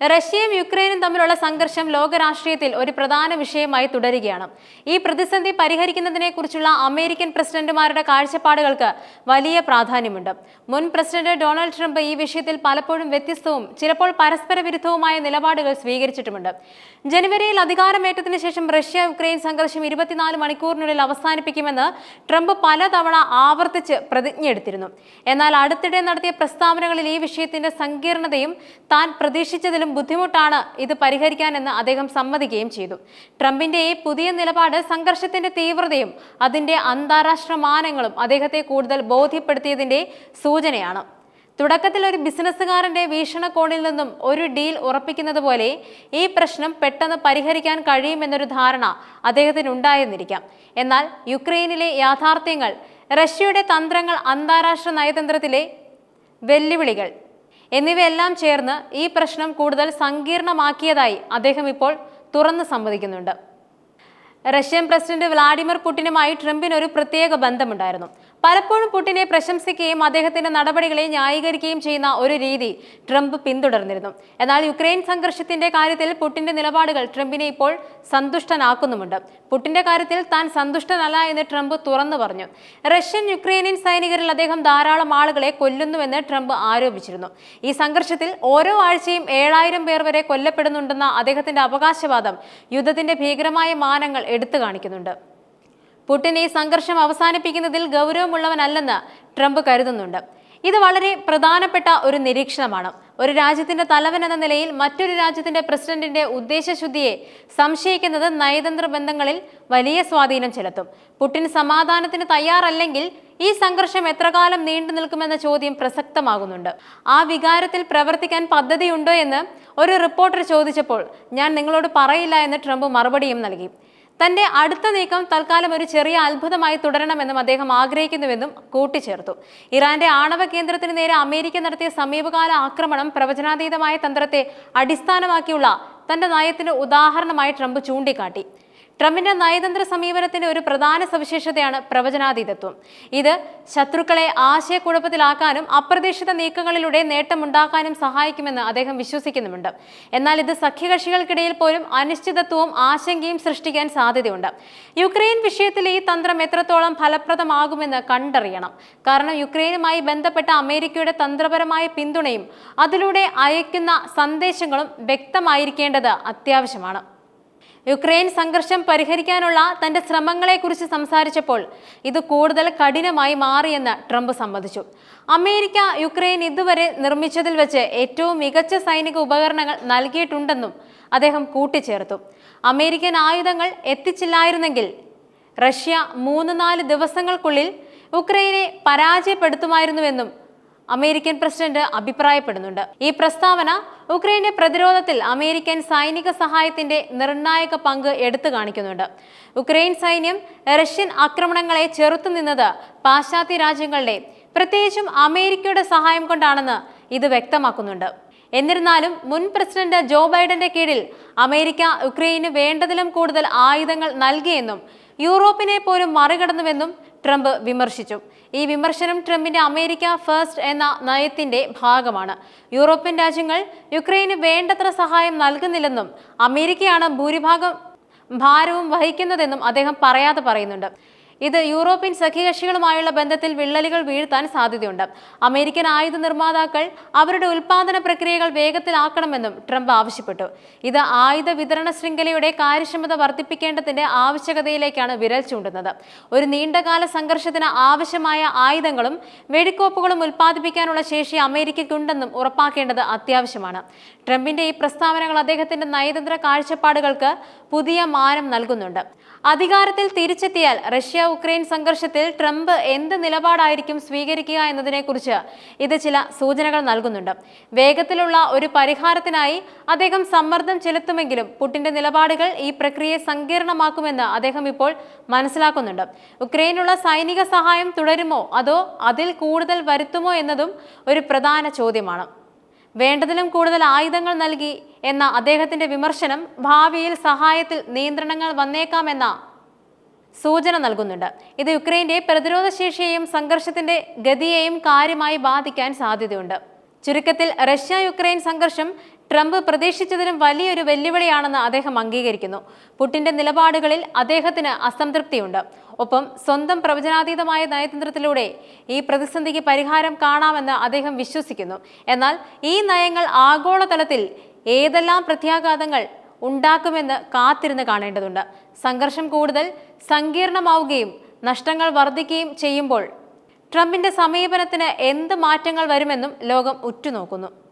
റഷ്യയും യുക്രൈനും തമ്മിലുള്ള സംഘർഷം ലോകരാഷ്ട്രീയത്തിൽ ഒരു പ്രധാന വിഷയമായി തുടരുകയാണ്. ഈ പ്രതിസന്ധി പരിഹരിക്കുന്നതിനെക്കുറിച്ചുള്ള അമേരിക്കൻ പ്രസിഡന്റുമാരുടെ കാഴ്ചപ്പാടുകൾക്ക് വലിയ പ്രാധാന്യമുണ്ട്. മുൻ പ്രസിഡന്റ് ഡൊണാൾഡ് ട്രംപ് ഈ വിഷയത്തിൽ പലപ്പോഴും വ്യത്യസ്തവും ചിലപ്പോൾ പരസ്പര വിരുദ്ധവുമായ നിലപാടുകൾ സ്വീകരിച്ചിട്ടുമുണ്ട്. ജനുവരിയിൽ അധികാരമേറ്റതിനു ശേഷം റഷ്യ യുക്രൈൻ സംഘർഷം ഇരുപത്തിനാല് മണിക്കൂറിനുള്ളിൽ അവസാനിപ്പിക്കുമെന്ന് ട്രംപ് പലതവണ ആവർത്തിച്ച് പ്രതിജ്ഞയെടുത്തിരുന്നു. എന്നാൽ അടുത്തിടെ നടത്തിയ പ്രസ്താവനകളിൽ ഈ വിഷയത്തിന്റെ സങ്കീർണതയും താൻ പ്രതീക്ഷിച്ചതിലും ബുദ്ധിമുട്ടാണ് ഇത് പരിഹരിക്കാനെന്ന് അദ്ദേഹം സമ്മതിക്കുകയും ചെയ്തു. ട്രംപിന്റെ ഈ പുതിയ നിലപാട് സംഘർഷത്തിന്റെ തീവ്രതയും അതിന്റെ അന്താരാഷ്ട്ര മാനങ്ങളും അദ്ദേഹത്തെ കൂടുതൽ ബോധ്യപ്പെടുത്തിയതിന്റെ സൂചനയാണ്. തുടക്കത്തിൽ ഒരു ബിസിനസ്സുകാരന്റെ വീക്ഷണകോണിൽ നിന്നും ഒരു ഡീൽ ഉറപ്പിക്കുന്നത് പോലെ ഈ പ്രശ്നം പെട്ടെന്ന് പരിഹരിക്കാൻ കഴിയുമെന്നൊരു ധാരണ അദ്ദേഹത്തിന് ഉണ്ടായെന്നിരിക്കാം എന്നാൽ യുക്രൈനിലെ യാഥാർത്ഥ്യങ്ങൾ റഷ്യയുടെ തന്ത്രങ്ങൾ അന്താരാഷ്ട്ര നയതന്ത്രത്തിലെ വെല്ലുവിളികൾ എന്നിവയെല്ലാം ചേർന്ന് ഈ പ്രശ്നം കൂടുതൽ സങ്കീർണമാക്കിയതായി അദ്ദേഹം ഇപ്പോൾ തുറന്നു സമ്മതിക്കുന്നുണ്ട്. റഷ്യൻ പ്രസിഡന്റ് വ്ളാഡിമിർ പുടിനുമായി ട്രംപിന് ഒരു പ്രത്യേക ബന്ധമുണ്ടായിരുന്നു. പലപ്പോഴും പുടിനെ പ്രശംസിക്കുകയും അദ്ദേഹത്തിന്റെ നടപടികളെ ന്യായീകരിക്കുകയും ചെയ്യുന്ന ഒരു രീതി ട്രംപ് പിന്തുടർന്നിരുന്നു. എന്നാൽ യുക്രൈൻ സംഘർഷത്തിന്റെ കാര്യത്തിൽ പുടിന്റെ നിലപാടുകൾ ട്രംപിനെ ഇപ്പോൾ സന്തുഷ്ടനാക്കുന്നുമുണ്ട്. പുടിന്റെ കാര്യത്തിൽ താൻ സന്തുഷ്ടനല്ല എന്ന് ട്രംപ് തുറന്നു പറഞ്ഞു. റഷ്യൻ യുക്രൈനിയൻ സൈനികരിൽ അദ്ദേഹം ധാരാളം ആളുകളെ കൊല്ലുന്നുവെന്ന് ട്രംപ് ആരോപിച്ചിരുന്നു. ഈ സംഘർഷത്തിൽ ഓരോ ആഴ്ചയും ഏഴായിരം പേർ വരെ കൊല്ലപ്പെടുന്നുണ്ടെന്ന അദ്ദേഹത്തിന്റെ അവകാശവാദം യുദ്ധത്തിന്റെ ഭീകരമായ മാനങ്ങൾ എടുത്തു കാണിക്കുന്നുണ്ട്. പുടിൻ ഈ സംഘർഷം അവസാനിപ്പിക്കുന്നതിൽ ഗൗരവമുള്ളവനല്ലെന്ന് ട്രംപ് കരുതുന്നുണ്ട്. ഇത് വളരെ പ്രധാനപ്പെട്ട ഒരു നിരീക്ഷണമാണ്. ഒരു രാജ്യത്തിന്റെ തലവൻ എന്ന നിലയിൽ മറ്റൊരു രാജ്യത്തിന്റെ പ്രസിഡന്റിന്റെ ഉദ്ദേശശുദ്ധിയെ സംശയിക്കുന്നത് നയതന്ത്ര ബന്ധങ്ങളിൽ വലിയ സ്വാധീനം ചെലുത്തും. പുടിൻ സമാധാനത്തിന് തയ്യാറല്ലെങ്കിൽ ഈ സംഘർഷം എത്രകാലം നീണ്ടു നിൽക്കുമെന്ന ചോദ്യം പ്രസക്തമാകുന്നുണ്ട്. ആ വികാരത്തിൽ പ്രവർത്തിക്കാൻ പദ്ധതിയുണ്ടോ എന്ന് ഒരു റിപ്പോർട്ടർ ചോദിച്ചപ്പോൾ ഞാൻ നിങ്ങളോട് പറയില്ല എന്ന് ട്രംപ് മറുപടിയും നൽകി. തന്റെ അടുത്ത നീക്കം തൽക്കാലം ഒരു ചെറിയ അത്ഭുതമായി തുടരണമെന്നും അദ്ദേഹം ആഗ്രഹിക്കുന്നുവെന്നും കൂട്ടിച്ചേർത്തു. ഇറാന്റെ ആണവ കേന്ദ്രത്തിന് നേരെ അമേരിക്ക നടത്തിയ സമീപകാല ആക്രമണം പ്രവചനാതീതമായ തന്ത്രത്തെ അടിസ്ഥാനമാക്കിയുള്ള തന്റെ നയത്തിന് ഉദാഹരണമായി ട്രംപ് ചൂണ്ടിക്കാട്ടി. ട്രംപിന്റെ നയതന്ത്ര സമീപനത്തിന്റെ ഒരു പ്രധാന സവിശേഷതയാണ് പ്രവചനാതീതത്വം. ഇത് ശത്രുക്കളെ ആശയക്കുഴപ്പത്തിലാക്കാനും അപ്രതീക്ഷിത നീക്കങ്ങളിലൂടെ നേട്ടമുണ്ടാക്കാനും സഹായിക്കുമെന്ന് അദ്ദേഹം വിശ്വസിക്കുന്നുമുണ്ട്. എന്നാൽ ഇത് സഖ്യകക്ഷികൾക്കിടയിൽ പോലും അനിശ്ചിതത്വവും ആശങ്കയും സൃഷ്ടിക്കാൻ സാധ്യതയുണ്ട്. യുക്രൈൻ വിഷയത്തിൽ ഈ തന്ത്രം എത്രത്തോളം ഫലപ്രദമാകുമെന്ന് കണ്ടറിയണം. കാരണം യുക്രൈനുമായി ബന്ധപ്പെട്ട അമേരിക്കയുടെ തന്ത്രപരമായ പിന്തുണയും അതിലൂടെ അയക്കുന്ന സന്ദേശങ്ങളും വ്യക്തമായിരിക്കേണ്ടത് അത്യാവശ്യമാണ്. യുക്രൈൻ സംഘർഷം പരിഹരിക്കാനുള്ള തന്റെ ശ്രമങ്ങളെക്കുറിച്ച് സംസാരിച്ചപ്പോൾ ഇത് കൂടുതൽ കഠിനമായി മാറിയെന്ന് ട്രംപ് സമ്മതിച്ചു. അമേരിക്ക യുക്രൈൻ ഇതുവരെ നിർമ്മിച്ചതിൽ വെച്ച് ഏറ്റവും മികച്ച സൈനിക ഉപകരണങ്ങൾ നൽകിയിട്ടുണ്ടെന്നും അദ്ദേഹം കൂട്ടിച്ചേർത്തു. അമേരിക്കൻ ആയുധങ്ങൾ എത്തിച്ചില്ലായിരുന്നെങ്കിൽ റഷ്യ മൂന്ന് നാല് ദിവസങ്ങൾക്കുള്ളിൽ ഉക്രൈനെ പരാജയപ്പെടുത്തുമായിരുന്നുവെന്നും അമേരിക്കൻ പ്രസിഡന്റ് അഭിപ്രായപ്പെടുന്നുണ്ട്. ഈ പ്രസ്താവന ഉക്രൈന്റെ പ്രതിരോധത്തിൽ അമേരിക്കൻ സൈനിക സഹായത്തിന്റെ നിർണായക പങ്ക് എടുത്തു കാണിക്കുന്നുണ്ട്. ഉക്രൈൻ സൈന്യം റഷ്യൻ ആക്രമണങ്ങളെ ചെറുത്തുനിന്നത് പാശ്ചാത്യ രാജ്യങ്ങളുടെ പ്രത്യേകിച്ചും അമേരിക്കയുടെ സഹായം കൊണ്ടാണെന്ന് ഇത് വ്യക്തമാക്കുന്നുണ്ട്. എന്നിരുന്നാലും മുൻ പ്രസിഡന്റ് ജോ ബൈഡന്റെ കീഴിൽ അമേരിക്ക ഉക്രൈന് വേണ്ടതിലും കൂടുതൽ ആയുധങ്ങൾ നൽകിയെന്നും യൂറോപ്പിനെ പോലും മറികടന്നുവെന്നും ട്രംപ് വിമർശിച്ചു. ഈ വിമർശനം ട്രംപിന്റെ അമേരിക്ക ഫസ്റ്റ് എന്ന നയത്തിന്റെ ഭാഗമാണ്. യൂറോപ്യൻ രാജ്യങ്ങൾ യുക്രൈന് വേണ്ടത്ര സഹായം നൽകുന്നില്ലെന്നും അമേരിക്കയാണ് ഭൂരിഭാഗം ഭാരവും വഹിക്കുന്നതെന്നും അദ്ദേഹം പറയാതെ പറയുന്നുണ്ട്. ഇത് യൂറോപ്യൻ സഖ്യകക്ഷികളുമായുള്ള ബന്ധത്തിൽ വിള്ളലുകൾ വീഴ്ത്താൻ സാധ്യതയുണ്ട്. അമേരിക്കൻ ആയുധ നിർമ്മാതാക്കൾ അവരുടെ ഉൽപാദന പ്രക്രിയകൾ വേഗത്തിലാക്കണമെന്നും ട്രംപ് ആവശ്യപ്പെട്ടു. ഇത് ആയുധ വിതരണ ശൃംഖലയുടെ കാര്യക്ഷമത വർദ്ധിപ്പിക്കേണ്ടതിന്റെ ആവശ്യകതയിലേക്കാണ് വിരൽ ചൂണ്ടുന്നത്. ഒരു നീണ്ടകാല സംഘർഷത്തിന് ആവശ്യമായ ആയുധങ്ങളും വെടിക്കോപ്പുകളും ഉൽപ്പാദിപ്പിക്കാനുള്ള ശേഷി അമേരിക്കയ്ക്കുണ്ടെന്നും ഉറപ്പാക്കേണ്ടത് അത്യാവശ്യമാണ്. ട്രംപിന്റെ ഈ പ്രസ്താവനകൾ അദ്ദേഹത്തിന്റെ നയതന്ത്ര കാഴ്ചപ്പാടുകൾക്ക് പുതിയ മാനം നൽകുന്നുണ്ട്. അധികാരത്തിൽ തിരിച്ചെത്തിയാൽ റഷ്യ ഉക്രൈൻ സംഘർഷത്തിൽ ട്രംപ് എന്ത് നിലപാടായിരിക്കും സ്വീകരിക്കുക എന്നതിനെക്കുറിച്ച് ഇത് ചില സൂചനകൾ നൽകുന്നുണ്ട്. വേഗത്തിലുള്ള ഒരു പരിഹാരത്തിനായി അദ്ദേഹം സമ്മർദ്ദം ചെലുത്തുമെങ്കിലും പുടിന്റെ നിലപാടുകൾ ഈ പ്രക്രിയയെ സങ്കീർണമാക്കുമെന്ന് അദ്ദേഹം ഇപ്പോൾ മനസ്സിലാക്കുന്നുണ്ട്. ഉക്രൈനുള്ള സൈനിക സഹായം തുടരുമോ? അതോ അതിൽ കൂടുതൽ വരുത്തുമോ എന്നതും ഒരു പ്രധാന ചോദ്യമാണ്. വേണ്ടതിലും കൂടുതൽ ആയുധങ്ങൾ നൽകി എന്ന അദ്ദേഹത്തിന്റെ വിമർശനം ഭാവിയിൽ സഹായത്തിൽ നിയന്ത്രണങ്ങൾ വന്നേക്കാമെന്ന സൂചന നൽകുന്നുണ്ട്. ഇത് യുക്രൈന്റെ പ്രതിരോധ ശേഷിയെയും സംഘർഷത്തിന്റെ ഗതിയെയും കാര്യമായി ബാധിക്കാൻ സാധ്യതയുണ്ട്. ചുരുക്കത്തിൽ റഷ്യ യുക്രൈൻ സംഘർഷം ട്രംപ് പ്രതീക്ഷിച്ചതിനും വലിയൊരു വെല്ലുവിളിയാണെന്ന് അദ്ദേഹം അംഗീകരിക്കുന്നു. പുട്ടിന്റെ നിലപാടുകളിൽ അദ്ദേഹത്തിന് അസംതൃപ്തിയുണ്ട്. ഒപ്പം സ്വന്തം പ്രവചനാതീതമായ നയതന്ത്രത്തിലൂടെ ഈ പ്രതിസന്ധിക്ക് പരിഹാരം കാണാമെന്ന് അദ്ദേഹം വിശ്വസിക്കുന്നു. എന്നാൽ ഈ നയങ്ങൾ ആഗോളതലത്തിൽ ഏതെല്ലാം പ്രത്യാഘാതങ്ങൾ ഉണ്ടാക്കുമെന്ന് കാത്തിരുന്ന് കാണേണ്ടതുണ്ട്. സംഘർഷം കൂടുതൽ സങ്കീർണമാവുകയും നഷ്ടങ്ങൾ വർദ്ധിക്കുകയും ചെയ്യുമ്പോൾ ട്രംപിന്റെ സമീപനത്തിന് എന്ത് മാറ്റങ്ങൾ വരുമെന്നും ലോകം ഉറ്റുനോക്കുന്നു.